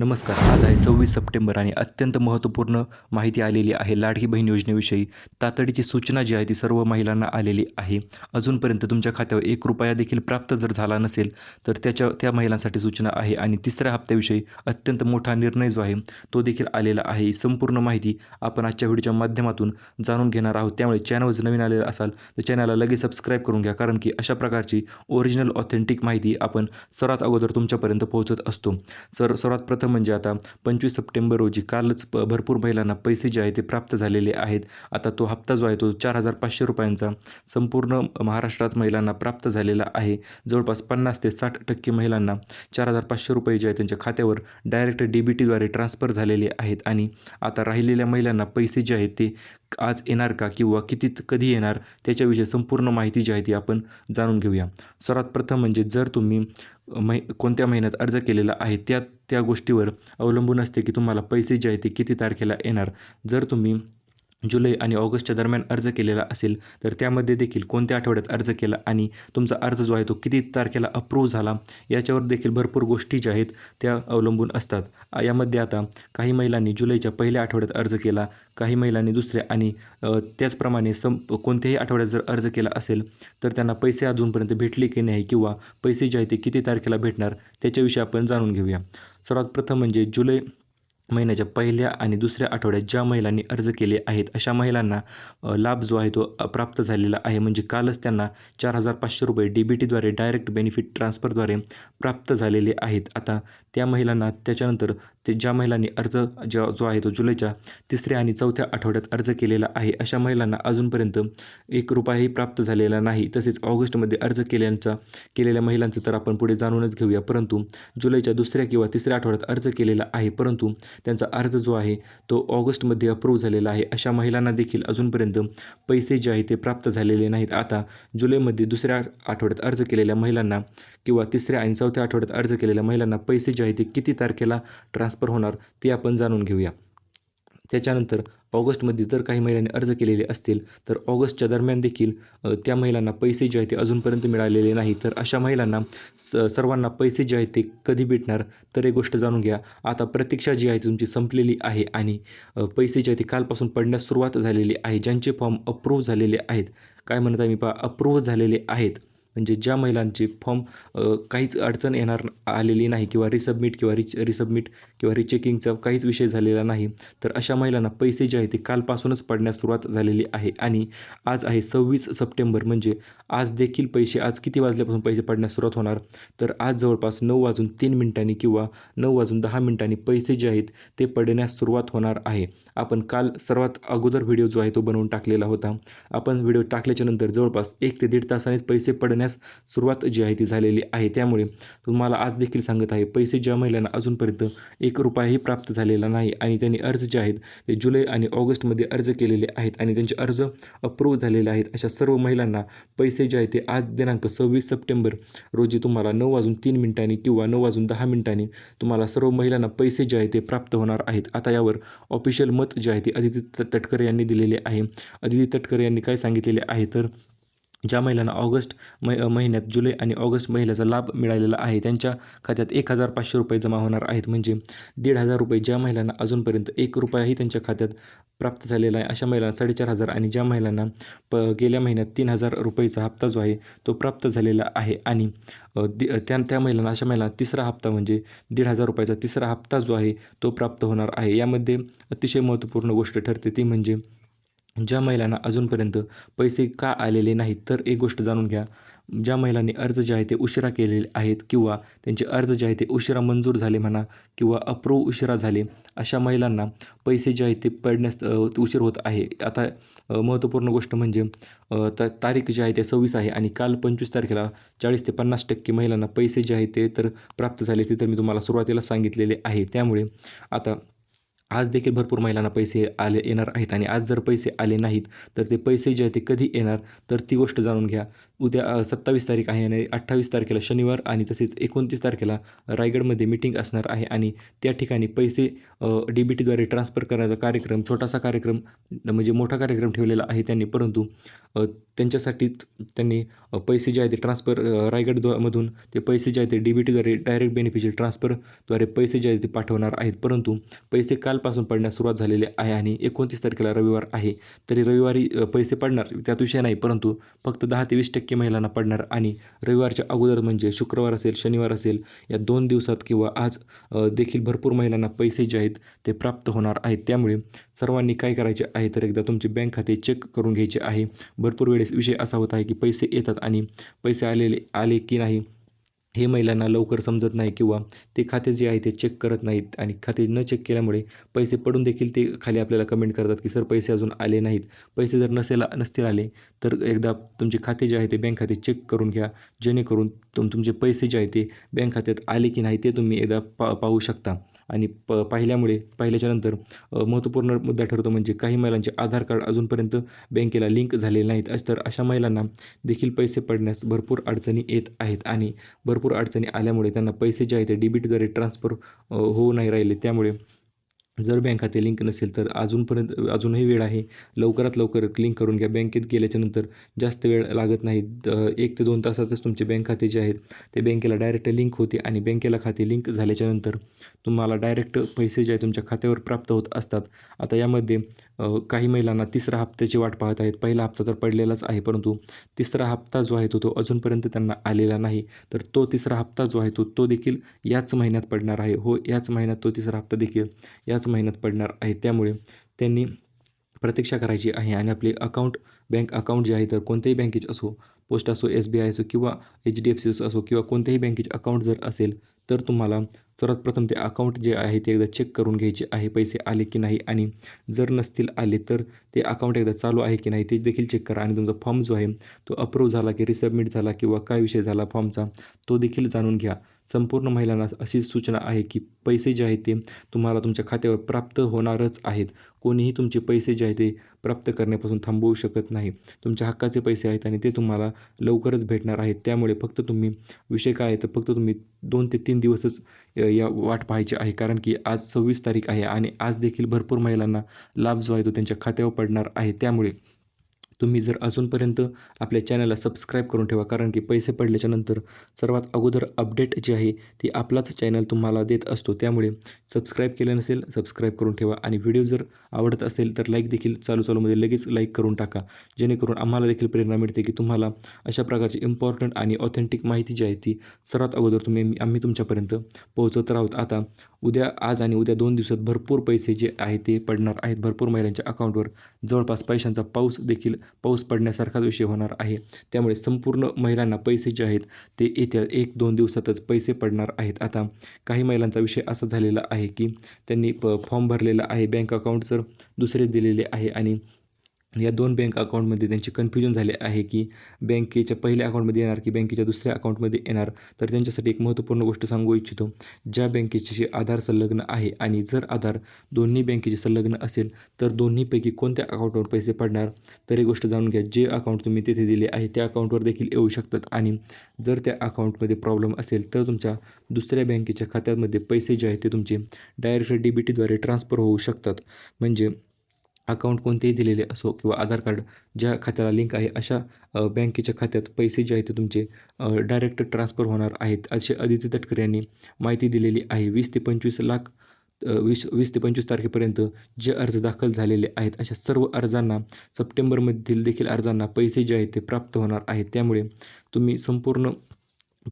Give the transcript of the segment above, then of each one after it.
नमस्कार आज आहे सव्वीस सप्टेंबर आणि अत्यंत महत्त्वपूर्ण माहिती आलेली आहे लाडकी बहीण योजनेविषयी. तातडीची सूचना जी आहे ती सर्व महिलांना आलेली आहे. अजूनपर्यंत तुमच्या खात्यावर एक रुपया देखील प्राप्त जर झाला नसेल तर त्याच्या त्या महिलांसाठी सूचना आहे आणि तिसऱ्या हप्त्याविषयी अत्यंत मोठा निर्णय जो आहे तो देखील आलेला आहे. संपूर्ण माहिती आपण आजच्या व्हिडिओच्या माध्यमातून जाणून घेणार आहोत. त्यामुळे चॅनल जर नवीन आलेलं असाल तर चॅनलला लगेच सबस्क्राईब करून घ्या कारण की अशा प्रकारची ओरिजिनल ऑथेंटिक माहिती आपण सर्वात अगोदर तुमच्यापर्यंत पोहोचत असतो. सर सर्वात प्रथम म्हणजे आता पंचवीस सप्टेंबर रोजी कालच प भरपूर महिलांना पैसे जे आहे ते प्राप्त झालेले आहेत. आता तो हप्ता जो आहे तो चार हजार पाचशे रुपयांचा संपूर्ण महाराष्ट्रात महिलांना प्राप्त झालेला आहे. जवळपास पन्नास ते साठ टक्के महिलांना चार हजार पाचशे रुपये जे आहे त्यांच्या खात्यावर डायरेक्ट डी बी टीद्वारे ट्रान्सफर झालेले आहेत. आणि आता राहिलेल्या महिलांना पैसे जे आहेत ते आज येणार का किंवा किती कधी येणार त्याच्याविषयी संपूर्ण माहिती जी आहे ती आपण जाणून घेऊया. सर्वात प्रथम म्हणजे जर तुम्ही मै कोणत्या महिन्यात अर्ज केलेला आहे त्या त्या गोष्टीवर अवलंबून असते की तुम्हाला पैसे जे आहे ते किती तारखेला येणार. जर तुम्ही जुलै आणि ऑगस्टच्या दरम्यान अर्ज केलेला असेल तर त्यामध्ये देखील कोणत्या आठवड्यात अर्ज केला आणि तुमचा अर्ज जो आहे तो किती तारखेला अप्रूव्ह झाला याच्यावर देखील भरपूर गोष्टी ज्या आहेत त्या अवलंबून असतात. यामध्ये आता काही महिलांनी जुलैच्या पहिल्या आठवड्यात अर्ज केला काही महिलांनी दुसऱ्या आणि त्याचप्रमाणे सं कोणत्याही आठवड्यात जर अर्ज केला असेल तर त्यांना पैसे अजूनपर्यंत भेटले की नाही किंवा पैसे जे आहे ते किती तारखेला भेटणार त्याच्याविषयी आपण जाणून घेऊया. सर्वात प्रथम म्हणजे जुलै महिन्याच्या पहिल्या आणि दुसऱ्या आठवड्यात ज्या महिलांनी अर्ज केले आहेत अशा महिलांना लाभ जो आहे तो प्राप्त झालेला आहे. म्हणजे कालच त्यांना चार हजार पाचशे रुपये डी बी टीद्वारे डायरेक्ट बेनिफिट ट्रान्सफरद्वारे प्राप्त झालेले आहेत. आता त्या महिलांना त्याच्यानंतर ते ज्या महिलांनी अर्ज ज्या जो आहे तो जुलैच्या तिसऱ्या आणि चौथ्या आठवड्यात अर्ज केलेला आहे अशा महिलांना अजूनपर्यंत एक रुपयाही प्राप्त झालेला नाही. तसेच ऑगस्टमध्ये अर्ज केल्यांचा केलेल्या महिलांचं तर आपण पुढे जाणूनच घेऊया. परंतु जुलैच्या दुसऱ्या किंवा तिसऱ्या आठवड्यात अर्ज केलेला आहे. परंतु त्यांचा अर्ज जो आहे तो ऑगस्टमध्ये अप्रूव्ह झालेला आहे. अशा महिलांना देखील अजूनपर्यंत पैसे जे आहे ते प्राप्त झालेले नाहीत. आता जुलैमध्ये दुसऱ्या आठवड्यात अर्ज केलेल्या महिलांना किंवा तिसऱ्या आणि चौथ्या आठवड्यात अर्ज केलेल्या महिलांना पैसे जे आहे ते किती तारखेला ट्रान्सफर होणार ते आपण जाणून घेऊया. त्याच्यानंतर ऑगस्टमध्ये जर काही महिलांनी अर्ज केलेले असतील तर ऑगस्टच्या दरम्यान देखील त्या महिलांना पैसे जे आहेत ते अजूनपर्यंत मिळालेले नाही. तर अशा महिलांना स सर्वांना पैसे जे आहेत ते कधी भेटणार? तर एक गोष्ट जाणून घ्या. आता प्रतीक्षा जी आहे ती तुमची संपलेली आहे आणि पैसे जे आहे ते कालपासून पडण्यास सुरुवात झालेली आहे. ज्यांचे फॉर्म अप्रूव्ह झालेले आहेत. काय म्हणत आहे मी पहा? अप्रूव्ह झालेले आहेत. म्हणजे ज्या महिलांचे फॉर्म काहीच अडचण येणार आलेली नाही किंवा रिसबमिट किंवा रिच रिसबमिट किंवा रिचेकिंगचा काहीच विषय झालेला नाही तर अशा महिलांना पैसे जे आहे ते कालपासूनच पडण्यास सुरुवात झालेली आहे. आणि आज आहे सव्वीस सप्टेंबर म्हणजे आज देखील पैसे आज किती वाजल्यापासून पैसे पडण्यास सुरुवात होणार? तर आज जवळपास नऊ वाजून तीन मिनिटांनी किंवा नऊ वाजून दहा मिनिटांनी पैसे जे आहेत ते पडण्यास सुरुवात होणार आहे. आपण काल सर्वात अगोदर व्हिडिओ जो आहे तो बनवून टाकलेला होता. आपण व्हिडिओ टाकल्याच्यानंतर जवळपास एक ते दीड तासानेच पैसे पडण्यास सुरुवात जी आहे ती झालेली आहे. त्यामुळे तुम्हाला आज देखील सांगत आहे पैसे ज्या महिलांना अजूनपर्यंत एक रुपयाही प्राप्त झालेला नाही आणि त्यांनी अर्ज जे आहेत ते जुलै आणि ऑगस्टमध्ये अर्ज केलेले आहेत आणि त्यांचे अर्ज अप्रूव्ह झालेले आहेत. अशा सर्व महिलांना पैसे जे आहेत ते आज दिनांक सव्वीस सप्टेंबर रोजी तुम्हाला नऊ वाजून तीन मिनिटांनी किंवा नऊ वाजून दहा मिनिटांनी तुम्हाला सर्व महिलांना पैसे जे आहे ते प्राप्त होणार आहेत. आता यावर ऑफिशियल मत जे आहे ते अदिती तटकरे यांनी दिलेले आहे. अदिती तटकरे यांनी काय सांगितलेले आहे? तर ज्या महिलांना ऑगस्ट मै महिन्यात जुलै आणि ऑगस्ट महिन्याचा लाभ मिळालेला आहे त्यांच्या खात्यात एक हजार पाचशे रुपये जमा होणार आहेत. म्हणजे दीड हजार रुपये ज्या महिलांना अजूनपर्यंत एक रुपयाही त्यांच्या खात्यात प्राप्त झालेला आहे अशा महिलांना साडेचार हजार आणि ज्या महिलांना प गेल्या महिन्यात तीन हजार रुपयेचा हप्ता जो आहे तो प्राप्त झालेला आहे. आणि दि त्या त्या महिलांना अशा महिलांना तिसरा हप्ता म्हणजे दीड हजार रुपयाचा तिसरा हप्ता जो आहे तो प्राप्त होणार आहे. यामध्ये अतिशय महत्त्वपूर्ण गोष्ट ठरते ती म्हणजे ज्या महिलांना अजूनपर्यंत पैसे का आलेले नाहीत तर एक गोष्ट जाणून घ्या. ज्या महिलांनी अर्ज जे आहे ते उशिरा केलेले आहेत किंवा त्यांचे अर्ज जे आहे ते उशिरा मंजूर झाले म्हणा किंवा अप्रूव्ह उशिरा झाले अशा महिलांना पैसे जे आहेत ते पडण्यास उशीर होत आहे. आता महत्त्वपूर्ण गोष्ट म्हणजे त तारीख जी आहे ते सव्वीस आहे आणि काल पंचवीस तारखेला चाळीस ते पन्नास टक्के महिलांना पैसे जे आहे ते तर प्राप्त झाले ते तर मी तुम्हाला सुरुवातीला सांगितलेले आहे. त्यामुळे आता आज देखील भरपूर महिलांना पैसे आले येणार आहेत आणि आज जर पैसे आले नाहीत तर ते पैसे जे आहेत ते कधी येणार? तर ती गोष्ट जाणून घ्या. उद्या सत्तावीस तारीख आहे आणि अठ्ठावीस तारखेला शनिवार आणि तसेच एकोणतीस तारखेला रायगडमध्ये मिटिंग असणार आहे आणि त्या ठिकाणी पैसे डी बी टीद्वारे ट्रान्सफर करण्याचा कार्यक्रम छोटासा कार्यक्रम म्हणजे मोठा कार्यक्रम ठेवलेला आहे त्यांनी. परंतु त्यांच्यासाठीच त्यांनी पैसे जे आहेत ते ट्रान्सफर रायगडमधून ते पैसे जे आहेत ते डी बी टीद्वारे डायरेक्ट बेनिफिशियल ट्रान्सफरद्वारे पैसे जे आहेत ते पाठवणार आहेत. परंतु पैसे काल कालपासून पडण्यास सुरुवात झालेली आहे आणि एकोणतीस तारखेला रविवार आहे. तरी रविवारी पैसे पडणार त्यात विषय नाही परंतु फक्त दहा ते वीस टक्के महिलांना पडणार आणि रविवारच्या अगोदर म्हणजे शुक्रवार असेल शनिवार असेल या दोन दिवसात किंवा आज देखील भरपूर महिलांना पैसे जे आहेत ते प्राप्त होणार आहेत. त्यामुळे सर्वांनी काय करायचे आहे तर एकदा तुमचे बँक खाते चेक करून घ्यायचे आहे. भरपूर वेळेस विषय असा होत आहे की पैसे येतात आणि पैसे आलेले आले की नाही हे महिलांना लवकर समजत नाही किंवा ते खाते जे आहे ते चेक करत नाहीत आणि खाते न चेक केल्यामुळे पैसे पडून देखील ते खाली आपल्याला कमेंट करतात की सर पैसे अजून आले नाहीत. पैसे जर नसेल नसतील आले तर एकदा तुमचे खाते जे आहे ते बँक खाते चेक करून घ्या. जेणेकरून तुम तुमचे पैसे जे आहे ते बँक खात्यात आले की नाही ते तुम्ही एकदा पा पाहू शकता. आणि प पाहिल्यामुळे पाहिल्याच्यानंतर नंतर महत्त्वपूर्ण मुद्दा ठरतो म्हणजे काही महिलांचे आधार कार्ड अजूनपर्यंत बँकेला लिंक झालेले नाहीत. अश- तर अशा महिलांना देखील पैसे पडण्यास भरपूर अडचणी येत आहेत आणि भरपूर अडचणी आल्यामुळे त्यांना पैसे जे आहेत ते डेबिटद्वारे ट्रान्सफर होऊ नाही राहिले. त्यामुळे जर बँक खाते लिंक नसेल तर अजूनपर्यंत अजूनही वेळ आहे. लवकरात लवकर लिंक करून घ्या. बँकेत गेल्याच्यानंतर जास्त वेळ लागत नाही. एक ते दोन तासातच तुमचे बँक खाते जे आहेत ते बँकेला डायरेक्ट लिंक होते आणि बँकेला खाते लिंक झाल्याच्यानंतर तुम्हाला डायरेक्ट पैसे जे आहे तुमच्या खात्यावर प्राप्त होत असतात. आता यामध्ये काही महिलांना तिसरा हप्त्याची वाट पाहत आहेत. पहिला हप्ता तर पडलेलाच आहे परंतु तिसरा हप्ता जो आहे तो तो अजूनपर्यंत त्यांना आलेला नाही. तर तो तिसरा हप्ता जो आहे तो तो देखील याच महिन्यात पडणार आहे. हो याच महिन्यात तो तिसरा हप्ता देखील याच मेहनत पडणार आहे. त्यामुळे त्यांनी प्रतीक्षा करायची आहे आणि आपले अकाउंट बँक अकाउंट जे आहे तर कोणत्याही बँकेचे असो पोस्ट असो एस बी आय असो किंवा एच डी एफ सी असो किंवा कोणत्याही बँकेचे अकाउंट जर असेल तर तुम्हाला सर्वात प्रथम ते अकाउंट जे आहे ते एकदा चेक करून घ्यायचे आहे पैसे आले की नाही आणि जर नसतील आले तर ते अकाउंट एकदा चालू आहे की नाही ते देखील चेक करा आणि तुमचा फॉर्म जो आहे तो अप्रूव्ह झाला की रिसबमिट झाला किंवा काय विषय झाला फॉर्मचा तो देखील जाणून घ्या. संपूर्ण महिलांना अशी सूचना आहे की पैसे जे आहेत ते तुम्हाला तुमच्या खात्यावर प्राप्त होणारच आहेत. कोणीही तुमचे पैसे जे आहे ते प्राप्त करण्यापासून थांबवू शकत नाही. तुमच्या हक्काचे पैसे आहेत आणि ते तुम्हाला लवकरच भेटणार आहेत. त्यामुळे फक्त तुम्ही विषय काय आहे तर फक्त तुम्ही दोन ते तीन दिवसच या वाट पाहायची आहे. कारण की आज सव्वीस तारीख आहे आणि आज देखील भरपूर महिलांना लाभ जो आहे तो त्यांच्या खात्यावर पडणार आहे. त्यामुळे तुम्ही जर अजूनपर्यंत आपल्या चॅनलला सबस्क्राईब करून ठेवा कारण की पैसे पडल्याच्या नंतर सर्वात अगोदर अपडेट जी आहे ती आपलाच चॅनल तुम्हाला देत असतो. त्यामुळे सबस्क्राईब केलं नसेल सबस्क्राईब करून ठेवा. आणि व्हिडिओ जर आवडत असेल तर लाईक देखील चालू चालूमध्ये लगेच लाईक करून टाका. जेणेकरून आम्हाला देखील प्रेरणा मिळते की तुम्हाला अशा प्रकारची इम्पॉर्टंट आणि ऑथेंटिक माहिती जी आहे ती सर्वात अगोदर तुम्ही आम्ही तुमच्यापर्यंत पोहोचत राहूत. आता उद्या आज आणि उद्या दोन दिवसात भरपूर पैसे जे आहे ते पडणार आहेत. भरपूर महिलांच्या अकाउंटवर जवळपास पैशांचा पाऊस देखील पाऊस पडण्यासारखाच विषय होणार आहे. त्यामुळे संपूर्ण महिलांना पैसे जे आहेत ते येत्या एक दोन दिवसातच पैसे पडणार आहेत. आता काही महिलांचा विषय असा झालेला आहे की त्यांनी प फॉर्म भरलेला आहे. बँक अकाउंट जर दुसरेच दिलेले आहे आणि या दोन बँक अकाउंटमध्ये त्यांचे कन्फ्युजन झाले आहे की बँकेच्या पहिल्या अकाउंटमध्ये येणार की बँकेच्या दुसऱ्या अकाउंटमध्ये येणार? तर त्यांच्यासाठी एक महत्त्वपूर्ण गोष्ट सांगू इच्छितो. ज्या बँकेच्याशी आधार संलग्न आहे आणि जर आधार दोन्ही बँकेचे संलग्न असेल तर दोन्हीपैकी कोणत्या अकाउंटवर पैसे पडणार? तर ही गोष्ट जाणून घ्या. जे अकाउंट तुम्ही तिथे दिले आहे त्या अकाउंटवर देखील येऊ शकतात. आणि जर त्या अकाउंटमध्ये प्रॉब्लेम असेल तर तुमच्या दुसऱ्या बँकेच्या खात्यामध्ये पैसे जे आहेत ते तुमचे डायरेक्ट डी बी टीद्वारे ट्रान्सफर होऊ शकतात. म्हणजे अकाउंट कोणतेही दिलेले असो किंवा आधार कार्ड ज्या खात्याला लिंक आहे अशा बँकेच्या खात्यात पैसे जे आहेत ते तुमचे डायरेक्ट ट्रान्सफर होणार आहेत असे आदित्य तटकरे यांनी माहिती दिलेली आहे. वीस ते पंचवीस लाख वीस वीस ते पंचवीस तारखेपर्यंत जे अर्ज दाखल झालेले आहेत अशा सर्व अर्जांना सप्टेंबरमधील देखील अर्जांना पैसे जे आहेत ते प्राप्त होणार आहेत. त्यामुळे तुम्ही संपूर्ण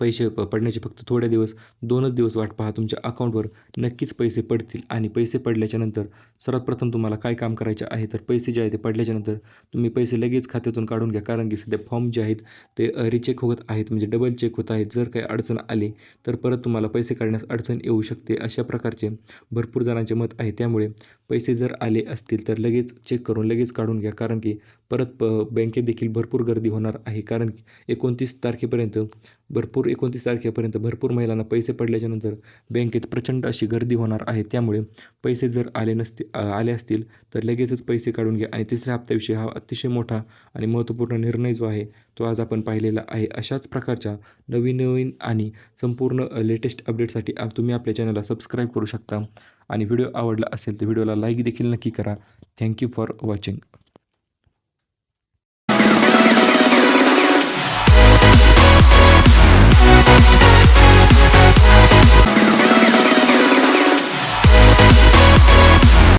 पैसे प पडण्याचे फक्त थोडे दिवस दोनच दिवस वाट पहा तुमच्या अकाउंटवर नक्कीच पैसे पडतील. आणि पैसे पडल्याच्या नंतर सर्वात प्रथम तुम्हाला काय काम करायचे आहे तर पैसे जे आहे ते पडल्याच्या नंतर तुम्ही पैसे लगेच खात्यातून काढून घ्या. कारण की सध्या फॉर्म जे आहेत ते रिचेक होत आहेत म्हणजे डबल चेक होत आहेत. जर काही अडचण आली तर परत तुम्हाला पैसे काढण्यास अडचण येऊ शकते. अशा प्रकारचे भरपूर जणांचे मत आहे. त्यामुळे पैसे जर आले असतील तर लगेच चेक करून लगेच काढून घ्या. कारण की परत प बँकेत देखील भरपूर गर्दी होणार आहे. कारण एकोणतीस तारखेपर्यंत भरपूर एकोणतीस तारखेपर्यंत भरपूर महिलांना पैसे पडल्याच्यानंतर बँकेत प्रचंड अशी गर्दी होणार आहे. त्यामुळे पैसे जर आले नसते आले असतील तर लगेचच पैसे काढून घ्या. आणि तिसऱ्या हप्त्याविषयी हा अतिशय मोठा आणि महत्त्वपूर्ण निर्णय जो आहे तो आज आपण पाहिलेला आहे. अशाच प्रकारच्या नवीन नवीन आणि संपूर्ण लेटेस्ट अपडेटसाठी तुम्ही आपल्या चॅनलला सबस्क्राईब करू शकता. आणि व्हिडिओ आवडला असेल तर व्हिडिओला लाईक देखील नक्की करा. Thank you for watching.